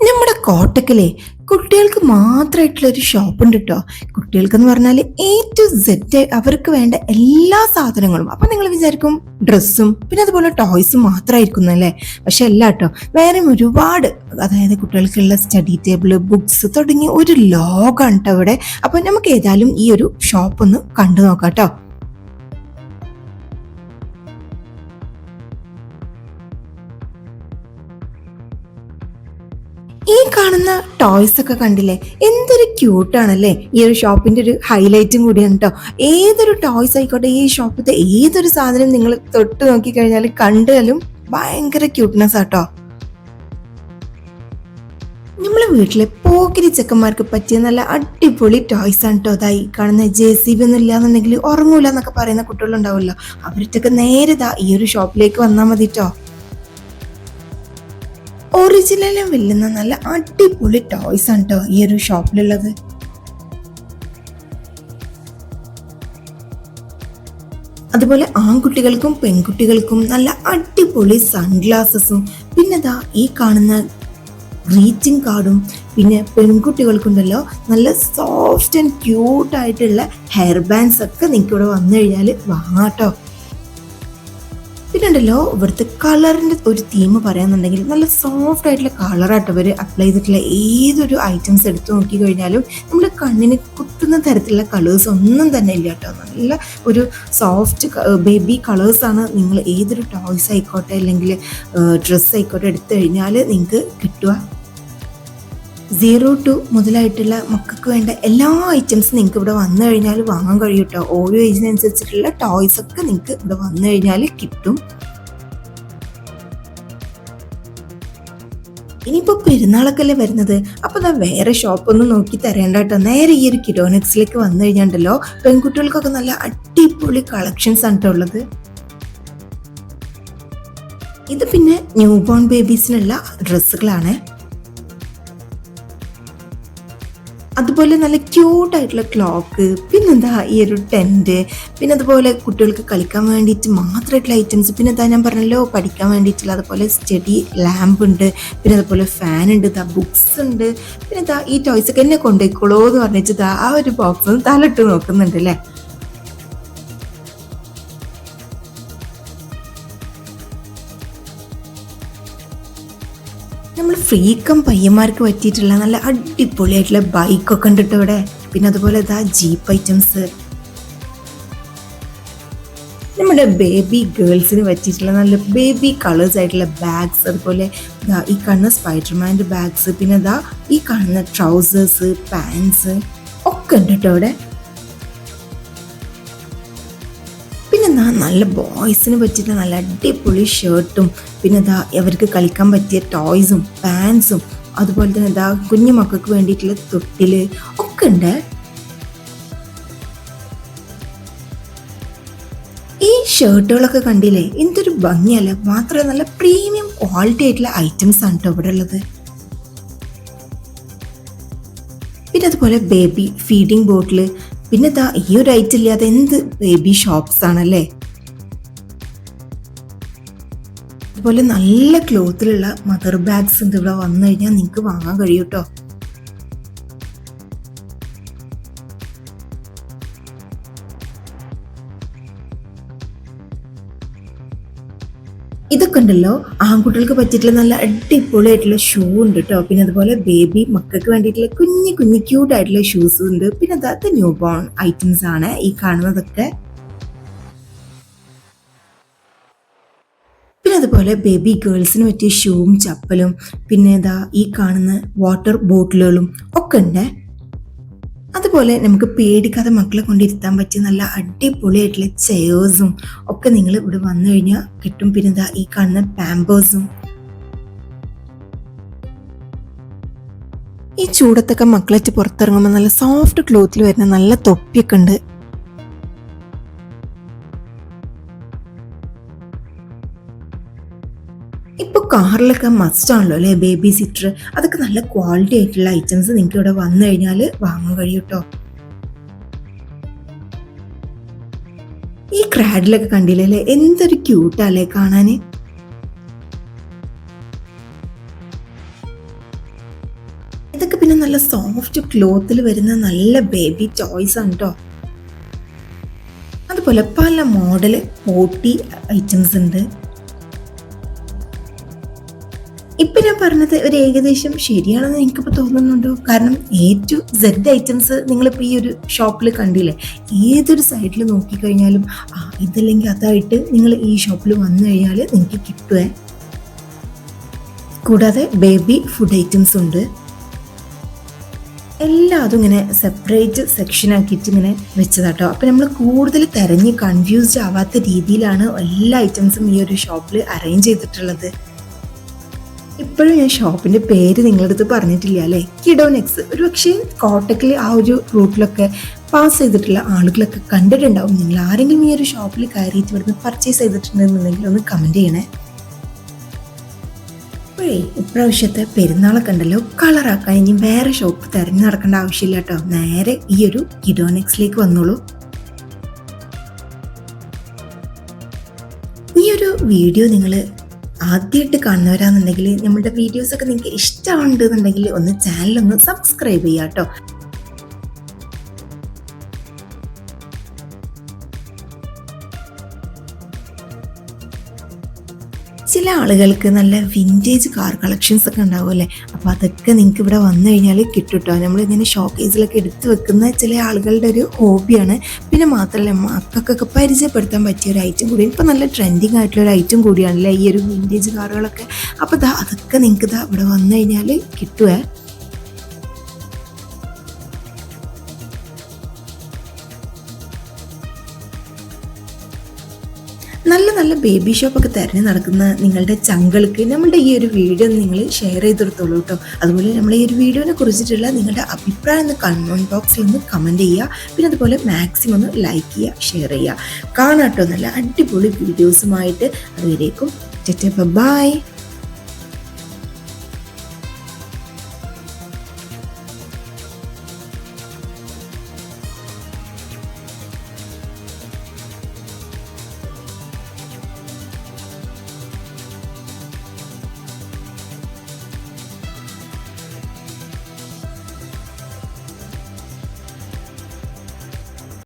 നമ്മുടെ കോട്ടക്കലെ കുട്ടികൾക്ക് മാത്രമായിട്ടുള്ള ഒരു ഷോപ്പ് ഉണ്ട് കേട്ടോ കുട്ടികൾക്ക് എന്ന് പറഞ്ഞാൽ എ ടു സെറ്റ് അവർക്ക് വേണ്ട എല്ലാ സാധനങ്ങളും. അപ്പൊ നിങ്ങൾ വിചാരിക്കും ഡ്രസ്സും പിന്നെ അതുപോലെ ടോയ്സും മാത്രമായിരിക്കും അല്ലേ പക്ഷെ അല്ല കേട്ടോ വേറെ ഒരുപാട് അതായത് കുട്ടികൾക്കുള്ള സ്റ്റഡി ടേബിൾ ബുക്സ് തുടങ്ങിയ ഒരു ലോകമാണ് കേട്ടോ അവിടെ അപ്പൊ നമുക്ക് ഏതായാലും ഈ ഒരു ഷോപ്പ് ഒന്ന് കണ്ടു നോക്കാം കേട്ടോ ഈ കാണുന്ന ടോയ്സ് ഒക്കെ കണ്ടില്ലേ? എന്തൊരു ക്യൂട്ടാണല്ലേ ഈ ഒരു ഷോപ്പിന്റെ ഒരു ഹൈലൈറ്റും കൂടിയാണ് കേട്ടോ ഏതൊരു ടോയ്സ് ആയിക്കോട്ടെ ഈ ഷോപ്പിലത്തെ ഏതൊരു സാധനം നിങ്ങൾ തൊട്ട് നോക്കി കഴിഞ്ഞാൽ കണ്ടാലും ഭയങ്കര ക്യൂട്ട്നെസ് ആട്ടോ നമ്മളെ വീട്ടിലെ പോക്കിരി ചെക്കന്മാർക്ക് പറ്റിയ നല്ല അടിപൊളി ടോയ്സ് ആണ് കേട്ടോ അതായി കാണുന്ന ജെ സി ബി ഒന്നും ഇല്ലാന്നുണ്ടെങ്കിൽ ഉറങ്ങൂല എന്നൊക്കെ പറയുന്ന കുട്ടികളുണ്ടാവുമല്ലോ. അവരുടെ നേരെ ഈ ഒരു ഷോപ്പിലേക്ക് വന്നാൽ മതി കേട്ടോ ഒറിജിനലും വെല്ലുന്ന നല്ല അടിപൊളി ടോയ്സ് ആണ് കേട്ടോ ഈ ഒരു ഷോപ്പിലുള്ളത് അതുപോലെ ആൺകുട്ടികൾക്കും പെൺകുട്ടികൾക്കും നല്ല അടിപൊളി സൺഗ്ലാസസും പിന്നെ ദാ ഈ കാണുന്ന ഗ്രീറ്റിംഗ് കാർഡും പിന്നെ പെൺകുട്ടികൾക്കുണ്ടല്ലോ നല്ല സോഫ്റ്റ് ആൻഡ് ക്യൂട്ട് ആയിട്ടുള്ള ഹെയർ ബാൻഡ്സ് ഒക്കെ നിങ്ങൾക്ക് ഇവിടെ വന്നു കഴിഞ്ഞാൽ വാങ്ങാട്ടോ പിന്നെ ഉണ്ടല്ലോ ഇവിടുത്തെ കളറിന്റെ ഒരു തീം പറയാന്നുണ്ടെങ്കിൽ നല്ല സോഫ്റ്റ് ആയിട്ടുള്ള കളറായിട്ട് അവർ അപ്ലൈ ചെയ്തിട്ടുള്ള ഏതൊരു ഐറ്റംസ് എടുത്തു നോക്കി കഴിഞ്ഞാലും നമ്മുടെ കണ്ണിന് കുത്തുന്ന തരത്തിലുള്ള കളേഴ്സ് ഒന്നും തന്നെ ഇല്ല കേട്ടോ. നല്ല ഒരു സോഫ്റ്റ് ബേബി കളേഴ്സാണ് നിങ്ങൾ ഏതൊരു ടോയ്സ് ആയിക്കോട്ടെ അല്ലെങ്കിൽ ഡ്രസ്സ് ആയിക്കോട്ടെ എടുത്തു കഴിഞ്ഞാൽ നിങ്ങൾക്ക് കിട്ടുക. സീറോ ടു മുതലായിട്ടുള്ള മക്കൾക്ക് വേണ്ട എല്ലാ ഐറ്റംസും നിങ്ങൾക്ക് ഇവിടെ വന്നു കഴിഞ്ഞാൽ വാങ്ങാൻ കഴിയും കേട്ടോ ഓരോ ഏജിനനുസരിച്ചിട്ടുള്ള ടോയ്സ് ഒക്കെ നിങ്ങൾക്ക് ഇവിടെ വന്നു കഴിഞ്ഞാൽ കിട്ടും. ഇനിയിപ്പോൾ പെരുന്നാളൊക്കെ അല്ലേ വരുന്നത്? അപ്പോൾ ഞാൻ വേറെ ഷോപ്പൊന്നും നോക്കി തരേണ്ട കേട്ടോ നേരെ ഈ ഒരു കിഡോണിക്സിലേക്ക് വന്നു കഴിഞ്ഞാണ്ടല്ലോ പെൺകുട്ടികൾക്കൊക്കെ നല്ല അടിപൊളി കളക്ഷൻസ് ആണ് കേട്ടോ ഉള്ളത്. ഇത് പിന്നെ ന്യൂ ബോൺ ബേബീസിനുള്ള ഡ്രസ്സുകളാണ് അതുപോലെ നല്ല ക്യൂട്ട് ആയിട്ടുള്ള ക്ലോക്ക് പിന്നെന്താ ഈ ഒരു ടെന്റ് പിന്നെ അതുപോലെ കുട്ടികൾക്ക് കളിക്കാൻ വേണ്ടിയിട്ട് മാത്രമായിട്ടുള്ള ഐറ്റംസ് പിന്നെ എന്താ ഞാൻ പറഞ്ഞല്ലോ പഠിക്കാൻ വേണ്ടിയിട്ടുള്ള അതുപോലെ സ്റ്റഡി ലാമ്പ് ഉണ്ട് പിന്നെ അതുപോലെ ഫാൻ ഉണ്ട് ഇതാ ബുക്സ് ഉണ്ട് പിന്നെ ഇതാ ഈ ടോയ്സ് ഒക്കെ എന്നെ കൊണ്ടുപോയിക്കോളൂ എന്ന് പറഞ്ഞിട്ട് ഇതാ ആ ഒരു ബോക്സ് തലട്ട് നോക്കുന്നുണ്ട് അല്ലേ? ഫ്രീക്കം പയ്യന്മാർക്ക് പറ്റിയിട്ടുള്ള നല്ല അടിപൊളിയായിട്ടുള്ള ബൈക്കൊക്കെ ഉണ്ട് കേട്ടോ ഇവിടെ. പിന്നെ അതുപോലെ ഇതാ ജീപ്പ് ഐറ്റംസ് നമ്മുടെ ബേബി ഗേൾസിന് പറ്റിയിട്ടുള്ള നല്ല ബേബി കളേഴ്സ് ആയിട്ടുള്ള ബാഗ്സ് അതുപോലെ ഈ കാണുന്ന സ്പൈഡർമാന്റെ ബാഗ്സ് പിന്നെ ഇതാ ഈ കാണുന്ന ട്രൗസേഴ്സ് പാൻസ് ഒക്കെ ഉണ്ട് കേട്ടോ എന്താ നല്ല ബോയ്സിന് പറ്റിയിട്ട് നല്ല അടിപൊളി ഷർട്ടും പിന്നെ ഇതാ അവർക്ക് കളിക്കാൻ പറ്റിയ ടോയ്സും പാൻസും അതുപോലെ തന്നെ ഇതാ കുഞ്ഞു മക്കൾക്ക് വേണ്ടിയിട്ടുള്ള തൊട്ടിൽ ഒക്കെ ഉണ്ട്. ഈ ഷർട്ടുകളൊക്കെ കണ്ടില്ലേ? എന്തൊരു ഭംഗിയല്ല. മാത്രമല്ല നല്ല പ്രീമിയം ക്വാളിറ്റി ആയിട്ടുള്ള ഐറ്റംസ് ആണ് കേട്ടോ ഇവിടെ ഉള്ളത്. പിന്നെ അതുപോലെ ബേബി ഫീഡിങ് ബോട്ടിൽ പിന്നെ ഇതാ ഈ ഒരു ഐറ്റം ഇല്ലാതെ എന്ത് ബേബി ഷോപ്സ് ആണല്ലേ? അതുപോലെ നല്ല ക്ലോത്തിലുള്ള മദർ ബാഗ്സ് ഉണ്ട് ഇവിടെ വന്നു കഴിഞ്ഞാൽ നിങ്ങൾക്ക് വാങ്ങാൻ കഴിയൂട്ടോ? ഇതൊക്കെ ഉണ്ടല്ലോ. ആൺകുട്ടികൾക്ക് പറ്റിയിട്ടുള്ള നല്ല അടിപൊളിയായിട്ടുള്ള ഷൂ ഉണ്ട് കേട്ടോ പിന്നെ അതുപോലെ ബേബി മക്കൾക്ക് വേണ്ടിയിട്ടുള്ള കുഞ്ഞു കുഞ്ഞു ക്യൂട്ട് ആയിട്ടുള്ള ഷൂസ് ഉണ്ട്. പിന്നെ അതായത് ന്യൂ ബോൺ ഐറ്റംസ് ആണ് ഈ കാണുന്നതൊക്കെ. പിന്നെ അതുപോലെ ബേബി ഗേൾസിന് പറ്റിയ ഷൂവും ചപ്പലും പിന്നെ ഇതാ ഈ കാണുന്ന വാട്ടർ ബോട്ടിലുകളും ഒക്കെ ഉണ്ട്. അതുപോലെ നമുക്ക് പേടിക്കാതെ മക്കളെ കൊണ്ടിരുത്താൻ പറ്റിയ നല്ല അടിപൊളിയായിട്ടുള്ള ചെയേഴ്സും ഒക്കെ നിങ്ങൾ ഇവിടെ വന്നു കഴിഞ്ഞാൽ കിട്ടും. പിന്നെ ഈ കാണുന്ന പാമ്പേഴ്സും ഈ ചൂടത്തൊക്കെ മക്കളറ്റ് പുറത്തിറങ്ങുമ്പോൾ നല്ല സോഫ്റ്റ് ക്ലോത്തിൽ വരുന്ന നല്ല തൊപ്പിയൊക്കെ ഉണ്ട്. ഇപ്പൊ കാറിലൊക്കെ മസ്റ്റ് ആണല്ലോ അല്ലെ? ബേബി സിറ്റർ അതൊക്കെ നല്ല ക്വാളിറ്റി ആയിട്ടുള്ള ഐറ്റംസ് നിങ്ങൾക്ക് ഇവിടെ വന്നു കഴിഞ്ഞാൽ വാങ്ങാൻ കഴിയും കേട്ടോ ഈ ക്രാഡിലൊക്കെ കണ്ടില്ലേ എന്തൊരു ക്യൂട്ടല്ലേ കാണാന് ഇതൊക്കെ പിന്നെ നല്ല സോഫ്റ്റ് ക്ലോത്തിൽ വരുന്ന നല്ല ബേബി ചോയ്സ് ആണ് കേട്ടോ അതുപോലെ പല മോഡൽ പോട്ടി ഐറ്റംസ് ഉണ്ട്. ഇപ്പൊ ഞാൻ പറഞ്ഞത് ഒരു ഏകദേശം ശരിയാണെന്ന് എനിക്കിപ്പോൾ തോന്നുന്നുണ്ടോ? കാരണം എ ടു സെഡ് ഐറ്റംസ് നിങ്ങളിപ്പോൾ ഈ ഒരു ഷോപ്പിൽ കണ്ടില്ലേ? ഏതൊരു സൈഡിൽ നോക്കിക്കഴിഞ്ഞാലും ആ ഇതല്ലെങ്കിൽ അതായിട്ട് നിങ്ങൾ ഈ ഷോപ്പിൽ വന്നു കഴിഞ്ഞാൽ നിങ്ങൾക്ക് കിട്ടുവേ. കൂടാതെ ബേബി ഫുഡ് ഐറ്റംസ് ഉണ്ട്. എല്ലാം അതും ഇങ്ങനെ സെപ്പറേറ്റ് സെക്ഷൻ ആക്കിയിട്ട് ഇങ്ങനെ വെച്ചതാട്ടോ. അപ്പം നമ്മൾ കൂടുതൽ തിരഞ്ഞ് കൺഫ്യൂസ്ഡ് ആവാത്ത രീതിയിലാണ് എല്ലാ ഐറ്റംസും ഈ ഒരു ഷോപ്പിൽ അറേഞ്ച് ചെയ്തിട്ടുള്ളത്. ഇപ്പോഴും ഞാൻ ഷോപ്പിന്റെ പേര് നിങ്ങളുടെ അടുത്ത് പറഞ്ഞിട്ടില്ല അല്ലേ? കിഡോനെക്സ്. ഒരു പക്ഷേ കോട്ടക്കിൽ ആ ഒരു റൂട്ടിലൊക്കെ പാസ് ചെയ്തിട്ടുള്ള ആളുകളൊക്കെ കണ്ടിട്ടുണ്ടാവും. നിങ്ങൾ ആരെങ്കിലും ഈ ഒരു ഷോപ്പിൽ കയറിയിട്ട് ഇവിടുന്ന് പർച്ചേസ് ചെയ്തിട്ടുണ്ടെന്നുണ്ടെങ്കിൽ ഒന്ന് കമന്റ് ചെയ്യണേ. അപ്പോഴേ ഇപ്രാവശ്യത്തെ പെരുന്നാളൊക്കെ ഉണ്ടല്ലോ. കളറാക്കാൻ ഇനി വേറെ ഷോപ്പ് തിരഞ്ഞു നടക്കേണ്ട ആവശ്യമില്ല കേട്ടോ. നേരെ ഈ ഒരു കിഡോനെക്സിലേക്ക് വന്നോളൂ. ഈ ഒരു വീഡിയോ നിങ്ങൾ ആദ്യമായിട്ട് കാണുന്നവരാണെന്നുണ്ടെങ്കിൽ നമ്മുടെ വീഡിയോസൊക്കെ നിങ്ങൾക്ക് ഇഷ്ടമുണ്ടെന്നുണ്ടെങ്കിൽ ഒന്ന് ചാനലൊന്ന് സബ്സ്ക്രൈബ് ചെയ്യാട്ടോ. കേട്ടോ ചില ആളുകൾക്ക് നല്ല വിന്റേജ് കാർ കളക്ഷൻസ് ഒക്കെ ഉണ്ടാവും അല്ലേ? അപ്പോൾ അതൊക്കെ നിങ്ങൾക്ക് ഇവിടെ വന്നു കഴിഞ്ഞാൽ കിട്ടും കേട്ടോ നമ്മളിങ്ങനെ ഷോക്കേസിലൊക്കെ എടുത്തു വെക്കുന്ന ചില ആളുകളുടെ ഒരു ഹോബിയാണ് പിന്നെ മാത്രമല്ല മക്കൾക്കൊക്കെ പരിചയപ്പെടുത്താൻ പറ്റിയ ഒരു ഐറ്റം കൂടി. ഇപ്പോൾ നല്ല ട്രെൻഡിങ് ആയിട്ടുള്ള ഒരു ഐറ്റം കൂടിയാണല്ലേ ഈ ഒരു വിന്റേജ് കാറുകളൊക്കെ അപ്പോൾ അതൊക്കെ നിങ്ങൾക്ക് ദാ ഇവിടെ വന്നു കഴിഞ്ഞാൽ കിട്ടുവേ. നല്ല നല്ല ബേബി ഷോപ്പൊക്കെ തിരഞ്ഞു നടക്കുന്ന നിങ്ങളുടെ ചങ്കൾക്ക് നമ്മളുടെ ഈ ഒരു വീഡിയോ നിങ്ങൾ ഷെയർ ചെയ്തെടുത്തോളൂ കേട്ടോ അതുപോലെ നമ്മൾ ഈ ഒരു വീഡിയോനെ കുറിച്ചിട്ടുള്ള നിങ്ങളുടെ അഭിപ്രായം ഒന്ന് കമന്റ് ബോക്സിൽ ഒന്ന് കമന്റ് ചെയ്യുക. പിന്നെ അതുപോലെ മാക്സിമം ഒന്ന് ലൈക്ക് ചെയ്യുക ഷെയർ ചെയ്യുക. കാണാട്ടോ നല്ല അടിപൊളി വീഡിയോസുമായിട്ട് അതുവരേക്കും ബൈ